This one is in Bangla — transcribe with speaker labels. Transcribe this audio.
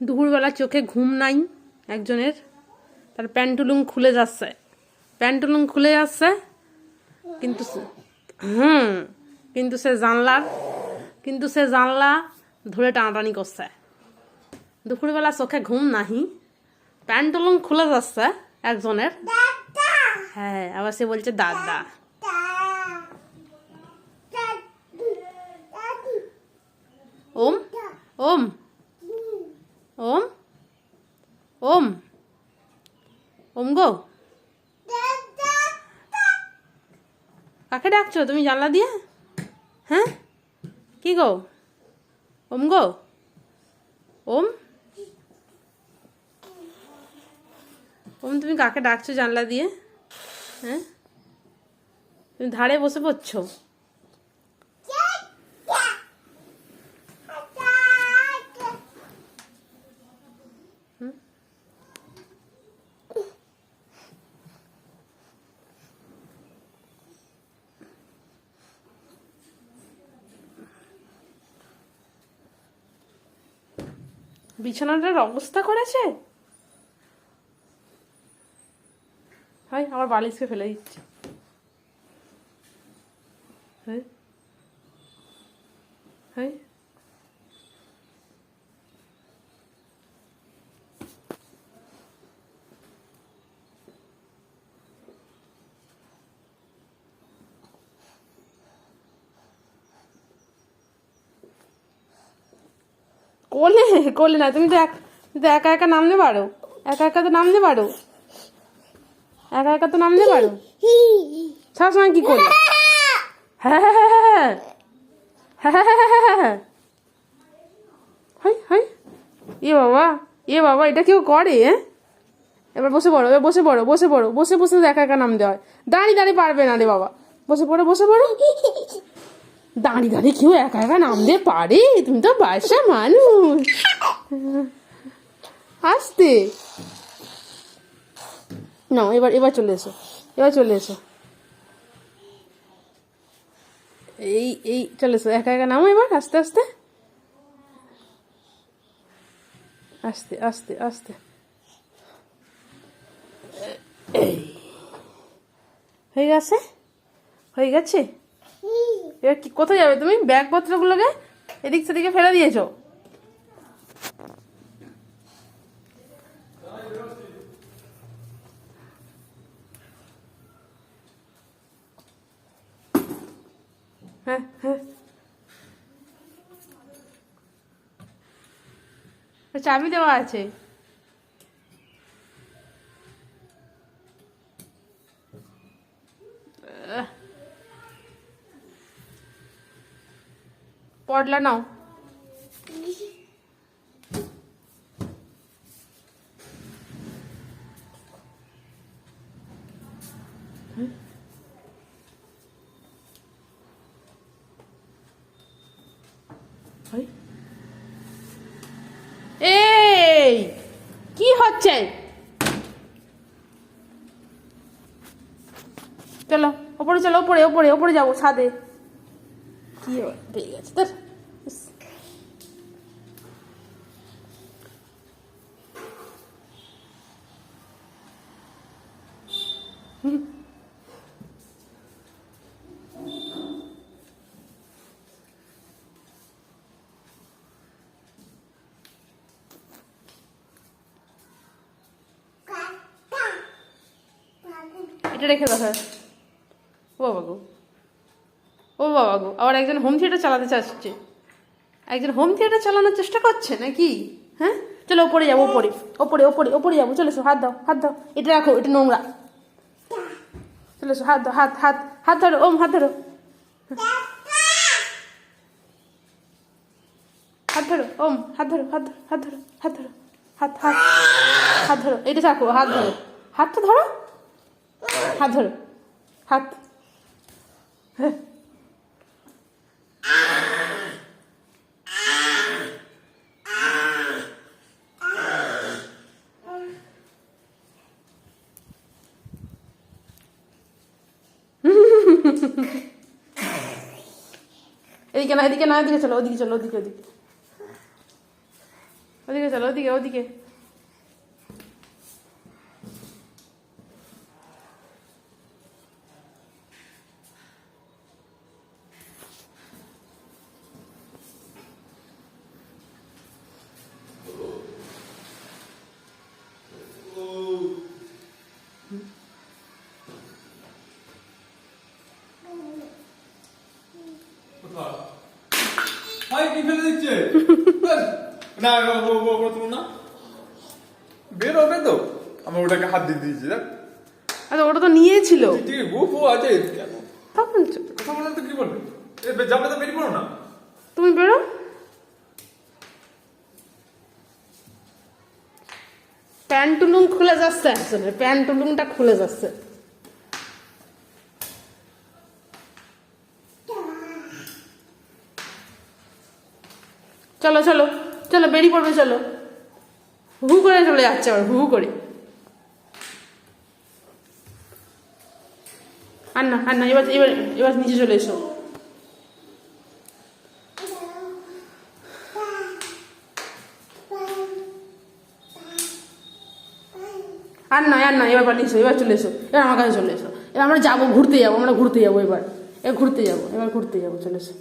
Speaker 1: দুপুরবেলা চোখে ঘুম নাই একজনের। তার প্যান্টুলুং খুলে যাচ্ছে। প্যান্টুলুং খুলে যাচ্ছে, কিন্তু হুম, কিন্তু সে জানলার কিন্তু সে জানলা ধরে টানাটানি করছে। দুপুরবেলা চোখে ঘুম নাহি। প্যান্টুলুং খুলে যাচ্ছে একজনের। হ্যাঁ আবার সে বলছে, দাদা। ওম ওম ওম? ওম? ওম গো? কাকে ডাকছো? তুমি জানলা দিয়ে? হ্যাঁ? কি গো? ওম গো? ওম? ওম, তুমি কাকে ডাকছো জানলা দিয়ে? হ্যাঁ? তুমি ধারে বসে পড়ছো? বিছানাটার অবস্থা করেছে? হয় আমার বালিশকে ফেলে দিচ্ছি। হ্যাঁ হয় করলে করলে না, তুমি তো এক, তুমি তো একা একা নামতে পারো। একা একা তো নামতে পারো। একা একা তো নামতে পারো। সব সময় কি করো হ্যাঁ হ্যাঁ হ্যাঁ হ্যাঁ হ্যাঁ এ বাবা এ বাবা, এটা কেউ করে এবার বসে পড়ো, এবার বসে পড়ো বসে পড়ো, বসে বসে একা একা নাম দেওয়া হয়। দাঁড়িয়ে দাঁড়িয়ে পারবে না রে বাবা। বসে পড়ো বসে পড়ো। দাঁড়িয়ে দাঁড়িয়ে কেউ একা একা নামতে পারে? তুমি তো বাসা মানুষ। আসতে। না এবার এবার চলে এসো। এবার চলে এসো। এই এই, চলে এসো। একা একা নামো এবার, আস্তে আস্তে। আস্তে আস্তে আস্তে। হয়ে গেছে? হয়ে গেছে? এবার কি, কোথায় যাবে তুমি? ব্যাগপত্রগুলোকে এদিক সেদিকে ফেলে দিয়েছ? হ্যাঁ হ্যাঁ। চাবি দেওয়া আছে। পড়লা নাও। এই কি হচ্ছে? চলো ওপরে চলো ওপরে ওপরে ওপরে যাব ছাদে। কি বেড়ে গেছে তার এটা রেখে দেখা হ্যাঁ। ও বাবা গো। ও বাবা গো। আবার একজন হোম থিয়েটার চালাতে চাচ্ছে। একজন হোম থিয়েটার চালানোর চেষ্টা করছে নাকি? হ্যাঁ? চলো ওপরে যাব, ওপরে। ওপরে ওপরে ওপরে যাব। চলে এসো, হাত দাও হাত দাও। এটা রাখো, এটা নোংরা। চলে এসো, হাত দাও, হাত হাত হাত ধরো, ওম, হাত ধরো। হাত ধরো, ওম, হাত ধরো হাত ধরো হাত ধরো হাত ধরো, হাত হাত হাত ধরো। এটা রাখো, হাত ধরো। হাতটা ধরো। হাত ধরো। হাত। হ্যাঁ এদিকে না এদিকে না এদিকে চলো ওদিকে চলো ওদিকে ওদিকে। ওদিকে চলো ওদিকে ওদিকে।
Speaker 2: ভাই কি ফেলে দিচ্ছে? না ও ও ও ও তুমি না। বের হবে তো। আমি ওটাকে হাত দিয়ে দিয়েছি দেখ।
Speaker 1: আচ্ছা ওটা তো নিয়েছিল
Speaker 2: ঠিক আছে বুফ ও আছে। কেন
Speaker 1: তখন
Speaker 2: কথা বলে তো কি বলবে? এ যাবে তো বেরিয়ে পড়ো না।
Speaker 1: তুমি বেরো। প্যান্টুলুং খুলে যাচ্ছে আসলে প্যান্টুলুংটা খুলে যাচ্ছে। চলো চলো চলো, বেরিয়ে পড়বে, চলো। হু করে চলে যাচ্ছে আবার, হু করে। আর না আর না এবার এবার এবার নিচে চলে এসো। আর নয় আর নয় এবার বাড়ি এসো, এবার চলে এসো, এবার আমার কাছে চলে এসো। এবার আমরা যাব, ঘুরতে যাব, আমরা ঘুরতে যাব এবার। এবার ঘুরতে যাব, এবার ঘুরতে যাব, চলে এসো।